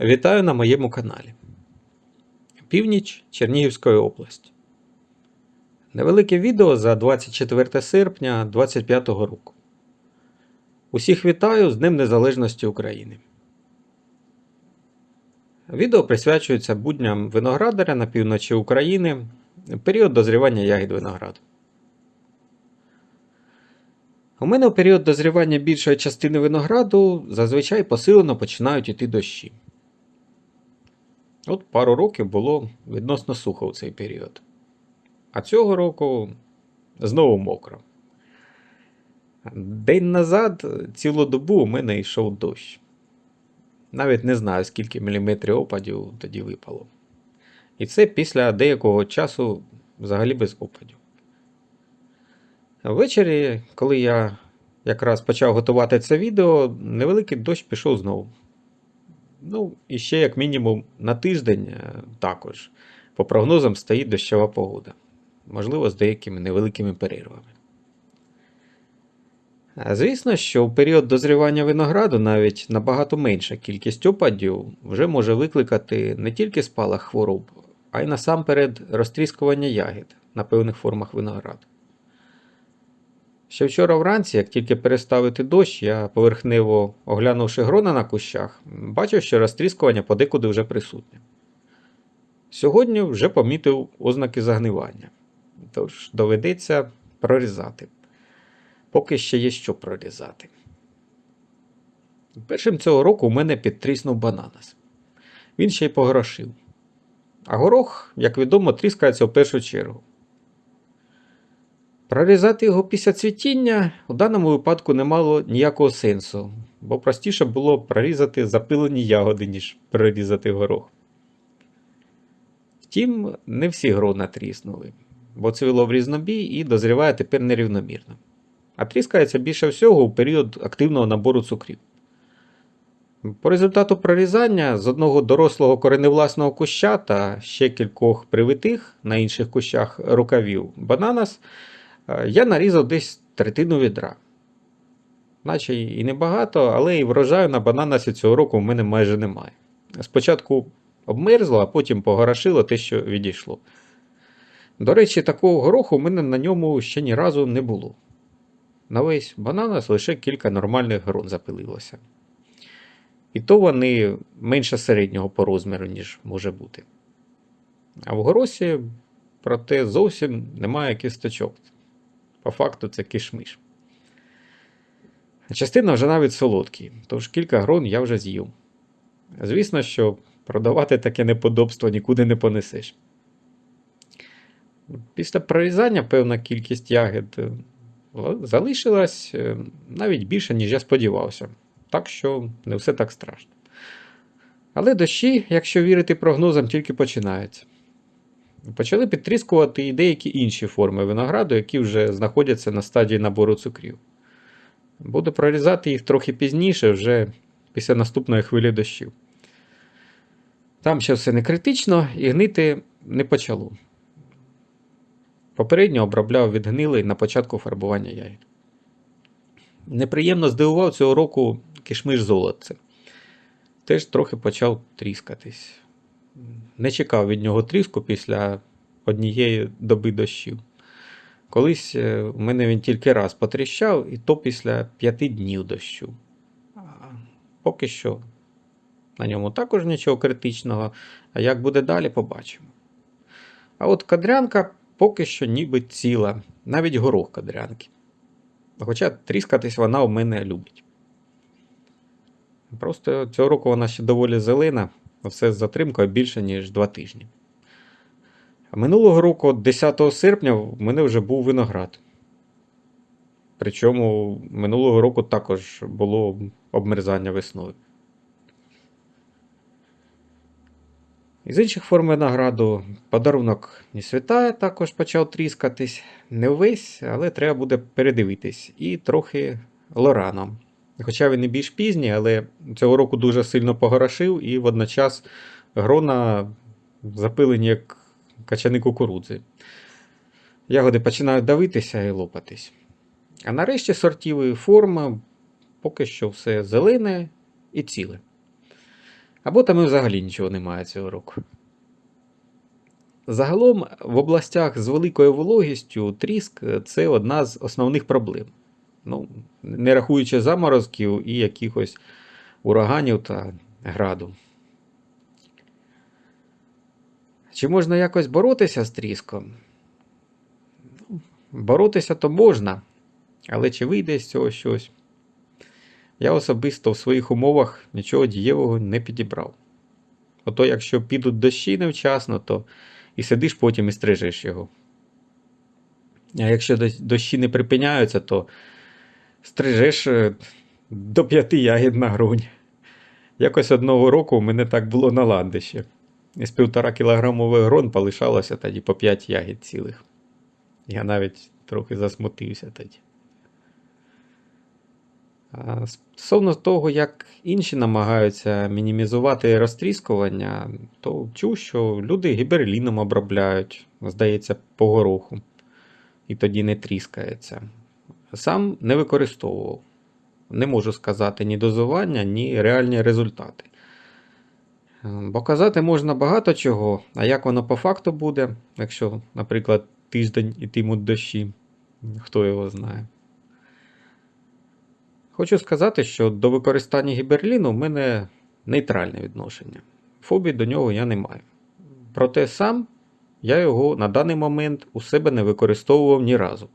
Вітаю на моєму каналі. Північ Чернігівської області. Невелике відео за 24 серпня 2025 року. Усіх вітаю з Днем Незалежності України. Відео присвячується будням виноградаря на півночі України період дозрівання ягід винограду. У мене у період дозрівання більшої частини винограду зазвичай посилено починають йти дощі. От пару років було відносно сухо у цей період. А цього року знову мокро. День назад, цілу добу у мене йшов дощ. Навіть не знаю, скільки міліметрів опадів тоді випало. І це після деякого часу взагалі без опадів. Ввечері, коли я якраз почав готувати це відео, невеликий дощ пішов знову. Ну, і ще, як мінімум, на тиждень е, також. По прогнозам стоїть дощова погода. Можливо, з деякими невеликими перервами. Звісно, що у період дозрівання винограду навіть набагато менша кількість опадів вже може викликати не тільки спалах хвороб, а й насамперед розтріскування ягід на певних формах винограду. Ще вчора вранці, як тільки переставити дощ, я поверхнево оглянувши грона на кущах, бачив, що розтріскування подекуди вже присутнє. Сьогодні вже помітив ознаки загнивання, тож доведеться прорізати. Поки ще є що прорізати. Першим цього року у мене підтріснув бананас. Він ще й погрошив. А горох, як відомо, тріскається в першу чергу. Прорізати його після цвітіння у даному випадку не мало ніякого сенсу, бо простіше було прорізати запилені ягоди, ніж прорізати горох. Втім, не всі грона тріснули, бо цвіло в різнобій і дозріває тепер нерівномірно. А тріскається більше всього у період активного набору цукрів. По результату прорізання з одного дорослого кореневласного куща та ще кількох привитих на інших кущах рукавів бананас я нарізав десь третину відра. Наче і небагато, але і врожаю на бананасі цього року в мене майже немає. Спочатку обмерзло, а потім погорошило те, що відійшло. До речі, такого гороху в мене на ньому ще ні разу не було. На весь бананас лише кілька нормальних грон запилилося. І то вони менше середнього по розміру, ніж може бути. А в горосі, проте, зовсім немає кісточок. По факту, це кишмиш. Частина вже навіть солодкі, тож кілька грон я вже з'їв. Звісно, що продавати таке неподобство нікуди не понесеш. Після прорізання певна кількість ягід е, залишилась е, навіть більше, ніж я сподівався. Так що не все так страшно. Але дощі, якщо вірити прогнозам, тільки починаються. Почали підтріскувати і деякі інші форми винограду, які вже знаходяться на стадії набору цукрів. Буду прорізати їх трохи пізніше, вже після наступної хвилі дощів. Там ще все не критично і гнити не почало. Попередньо обробляв від гнилий на початку фарбування ягід. Неприємно здивував цього року кишмиш золотце. Теж трохи почав тріскатись. Не чекав від нього тріску після однієї доби дощів. Колись е, у мене він тільки раз потріщав, і то після п'яти днів дощу. Поки що на ньому також нічого критичного, а як буде далі, побачимо. А от кадрянка поки що ніби ціла, навіть горох кадрянки. Хоча тріскатись вона у мене любить. Просто цього року вона ще доволі зелена, все з затримкою більше, ніж 2 тижні. Минулого року, 10 серпня, в мене вже був виноград. Причому минулого року також було обмерзання весною. Із інших форм винограду подарунок не світає, також почав тріскатись. Не весь, але треба буде передивитись. І трохи лораном. Хоча він і більш пізній, але цього року дуже сильно погорошив і водночас грона запилені як качани кукурудзи. Ягоди починають давитися і лопатись. А нарешті сортів і форма поки що все зелене і ціле. Або там і взагалі нічого немає цього року. Загалом в областях з великою вологістю тріск це одна з основних проблем. Ну, не рахуючи заморозків і якихось ураганів та граду. Чи можна якось боротися з тріском? Ну, Боротися то можна, але чи вийде з цього щось? Я особисто в своїх умовах нічого дієвого не підібрав. Ото якщо підуть дощі невчасно, то і сидиш потім і стрижеш його. А якщо дощі не припиняються, то стрижеш е, до п'яти ягід на грунь. Якось одного року у мене так було на ландиші. Із півтора кілограмових грон полишалося тоді по 5 ягід цілих. Я навіть трохи засмутився тоді. А Стосовно того, як інші намагаються мінімізувати розтріскування, то чув, що люди гіберліном обробляють, здається, по гороху, і тоді не тріскається. Сам не використовував. Не можу сказати ні дозування, ні реальні результати. Бо казати можна багато чого, а як воно по факту буде, якщо, наприклад, тиждень ітимуть дощі, хто його знає. Хочу сказати, що до використання гіберліну в мене нейтральне відношення. Фобії до нього я не маю. Проте сам я його на даний момент у себе не використовував ні разу.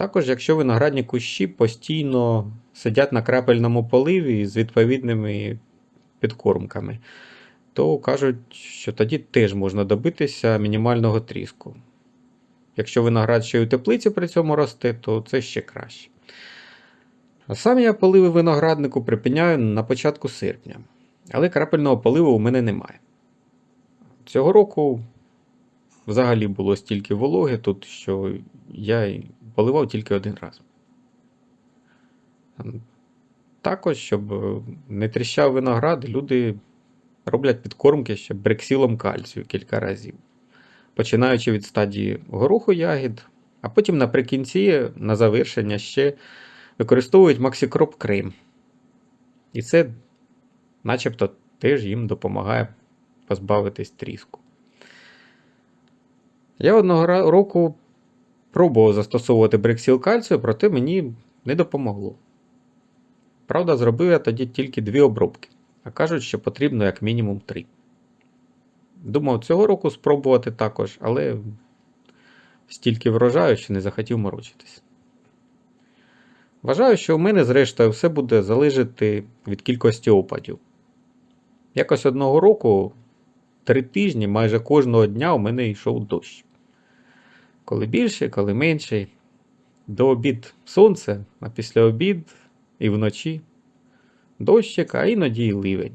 Також, якщо виноградні кущі постійно сидять на крапельному поливі з відповідними підкормками, то кажуть, що тоді теж можна добитися мінімального тріску. Якщо виноград ще й у теплиці при цьому росте, то це ще краще. А сам я поливи винограднику припиняю на початку серпня, але крапельного поливу у мене немає. Цього року взагалі було стільки вологи тут, що я поливав тільки один раз. Також, щоб е, не тріщав виноград, люди роблять підкормки ще брексілом кальцію кілька разів починаючи від стадії гороху ягід, а потім наприкінці, на завершення, ще використовують максикроп крем. І це, начебто, теж їм допомагає позбавитись тріску. Я одного року пробував застосовувати брексіл кальцію, проте мені не допомогло. Правда, зробив я тоді тільки дві обробки, а кажуть, що потрібно як мінімум три. Думав цього року спробувати також, але стільки врожаю, що не захотів морочитись. Вважаю, що у мене, зрештою, все буде залежати від кількості опадів. Якось одного року, три тижні, майже кожного дня у мене йшов дощ. Коли більше, коли менше. До обід сонце, а після обід і вночі дощик, а іноді й ливень.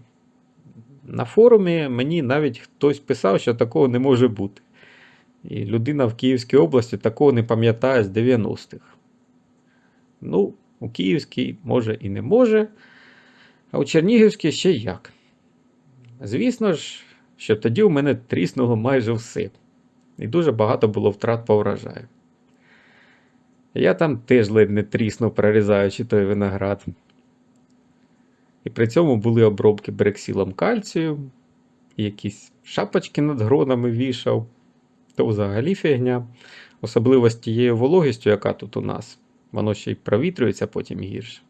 На форумі мені навіть хтось писав, що такого не може бути. І людина в Київській області такого не пам'ятає з 90-х. Ну, у Київській може і не може, а у Чернігівській ще як. Звісно ж, що тоді у мене тріснуло майже все. І дуже багато було втрат по врожаю. Я там теж ледь не тріснув, прорізаючи той виноград. І при цьому були обробки брексілом кальцію, якісь шапочки над гронами вішав, то взагалі фігня. Особливо з тією вологістю, яка тут у нас, воно ще й провітрюється потім гірше.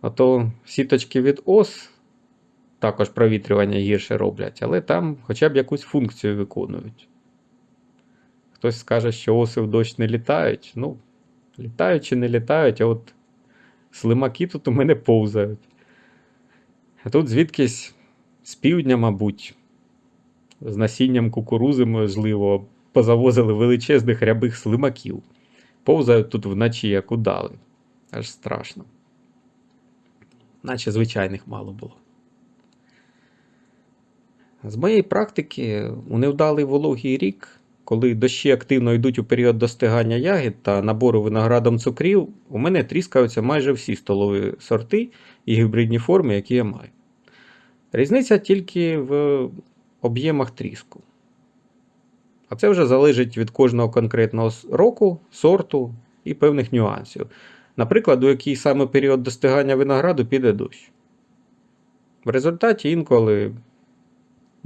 А то сіточки від ос також провітрювання гірше роблять, але там хоча б якусь функцію виконують. Хтось скаже, що оси в дощ не літають. Ну, літають чи не літають, а от слимаки тут у мене повзають. А тут звідкись з півдня, мабуть, з насінням кукурузи, можливо, позавозили величезних рябих слимаків. Повзають тут вночі, як удали. Аж страшно. Наче звичайних мало було. З моєї практики, у невдалий вологий рік, коли дощі активно йдуть у період достигання ягід та набору виноградом цукрів, у мене тріскаються майже всі столові сорти і гібридні форми, які я маю. Різниця тільки в об'ємах тріску. А це вже залежить від кожного конкретного року, сорту і певних нюансів. Наприклад, у який саме період достигання винограду піде дощ. В результаті інколи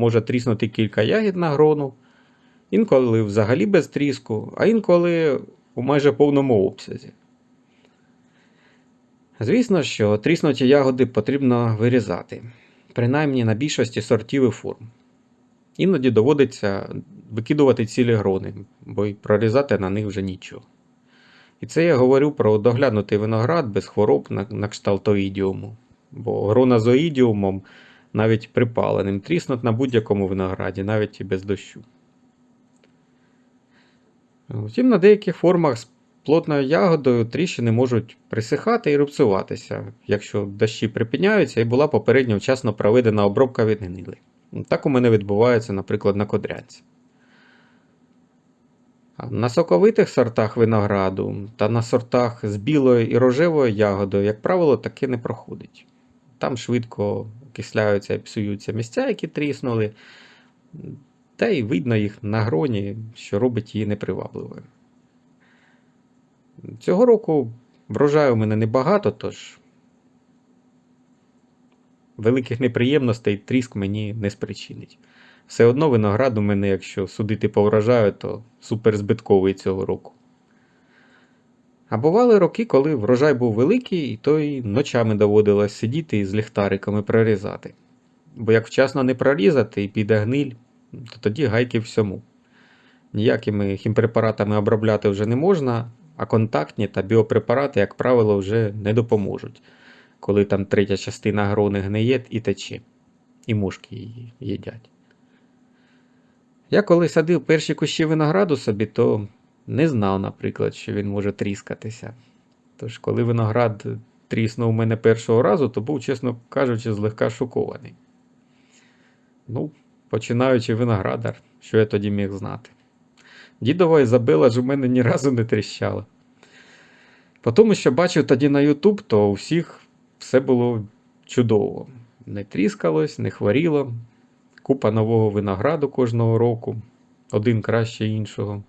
може тріснути кілька ягід на грону, інколи взагалі без тріску, а інколи у майже повному обсязі. Звісно, що тріснуті ягоди потрібно вирізати, принаймні на більшості сортів і форм. Іноді доводиться викидувати цілі грони, бо й прорізати на них вже нічого. І це я говорю про доглянутий виноград без хвороб на, на кшталт оїдіуму, бо грона з оїдіумом навіть припаленим тріснуть на будь-якому винограді, навіть і без дощу. Втім, на деяких формах з плотною ягодою тріщини можуть присихати і рубцюватися, якщо дощі припиняються і була попередньо вчасно проведена обробка від гнили. Так у мене відбувається, наприклад, на кодрянці. На соковитих сортах винограду та на сортах з білою і рожевою ягодою, як правило, таке не проходить. Там швидко окисляються і псуються місця, які тріснули, та й видно їх на гроні, що робить її непривабливою. Цього року врожаю у мене небагато, тож великих неприємностей тріск мені не спричинить. Все одно виноград у мене, якщо судити по врожаю, то суперзбитковий цього року. А бували роки, коли врожай був великий, то й ночами доводилось сидіти і з ліхтариками прорізати. Бо як вчасно не прорізати і піде гниль, то тоді гайки всьому. Ніякими хімпрепаратами обробляти вже не можна, а контактні та біопрепарати, як правило, вже не допоможуть, коли там третя частина грони гниє і тече, і мушки її їдять. Я коли садив перші кущі винограду собі, то не знав, наприклад, що він може тріскатися. Тож, коли виноград тріснув мене першого разу, то був, чесно кажучи, злегка шокований. Ну, починаючи виноградар, що я тоді міг знати. Дідова Ізабела ж у мене ні разу не тріщала. По тому, що бачив тоді на YouTube, то у всіх все було чудово. Не тріскалось, не хворіло. Купа нового винограду кожного року, один краще іншого.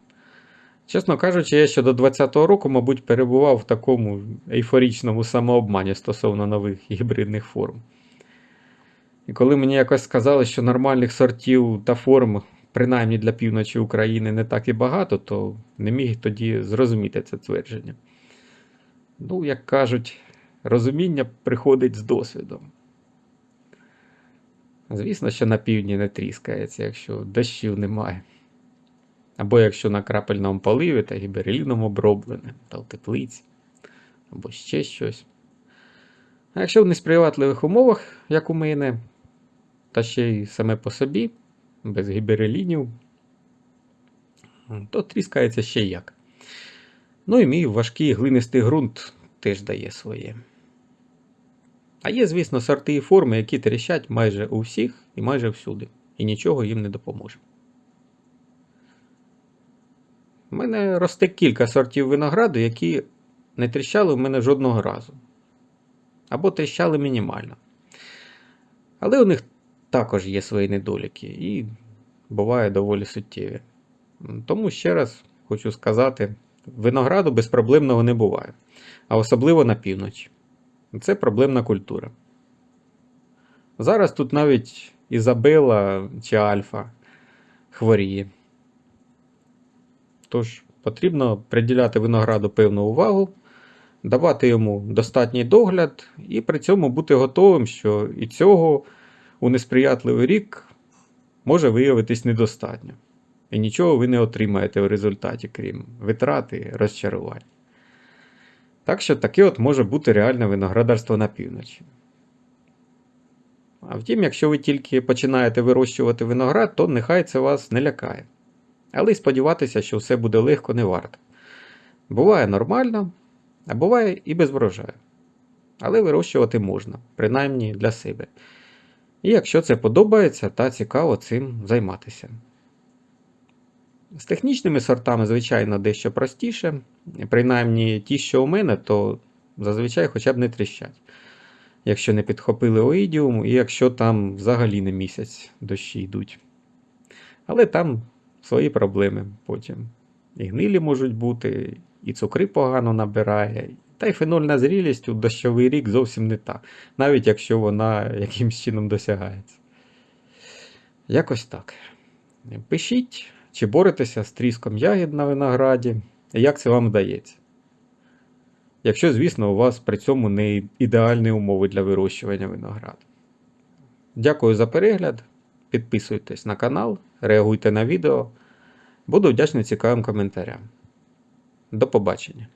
Чесно кажучи, я ще до 20-го року, мабуть, перебував в такому ейфорічному самообмані стосовно нових гібридних форм. І коли мені якось сказали, що нормальних сортів та форм, принаймні для півночі України, не так і багато, то не міг тоді зрозуміти це твердження. Ну, як кажуть, розуміння приходить з досвідом. Звісно, що на півдні не тріскається, якщо дощів немає. Або якщо на крапельному поливі та гібереліном оброблене, та в теплиці, або ще щось. А якщо в несприятливих умовах, як у мене, та ще й саме по собі, без гіберелінів, то тріскається ще як. Ну і мій важкий глинистий ґрунт теж дає своє. А є, звісно, сорти і форми, які тріщать майже у всіх і майже всюди, і нічого їм не допоможе. У мене росте кілька сортів винограду, які не тріщали в мене жодного разу. Або тріщали мінімально. Але у них також є свої недоліки і буває доволі суттєві. Тому ще раз хочу сказати: винограду безпроблемного не буває, а особливо на півночі. Це проблемна культура. Зараз тут навіть Ізабела чи Альфа хворіє. Тож потрібно приділяти винограду певну увагу, давати йому достатній догляд і при цьому бути готовим, що і цього у несприятливий рік може виявитись недостатньо. І нічого ви не отримаєте в результаті, крім витрати і розчарувань. Так що таке от може бути реальне виноградарство на півночі. А втім, якщо ви тільки починаєте вирощувати виноград, то нехай це вас не лякає. Але й сподіватися, що все буде легко, не варто. Буває нормально, а буває і без врожаю. Але вирощувати можна, принаймні для себе. І якщо це подобається, та цікаво цим займатися. З технічними сортами, звичайно, дещо простіше. Принаймні ті, що у мене, то зазвичай хоча б не тріщать. Якщо не підхопили оїдіум, і якщо там взагалі не місяць дощі йдуть. Але там свої проблеми потім. І гнилі можуть бути, і цукри погано набирає, Та й фенольна зрілість у дощовий рік зовсім не та, навіть якщо вона якимсь чином досягається. Якось так. Пишіть, чи боретеся з тріском ягід на винограді, і як це вам вдається. Якщо, звісно, у вас при цьому не ідеальні умови для вирощування винограду. Дякую за перегляд. Підписуйтесь на канал, реагуйте на відео. Буду вдячний цікавим коментарям. До побачення.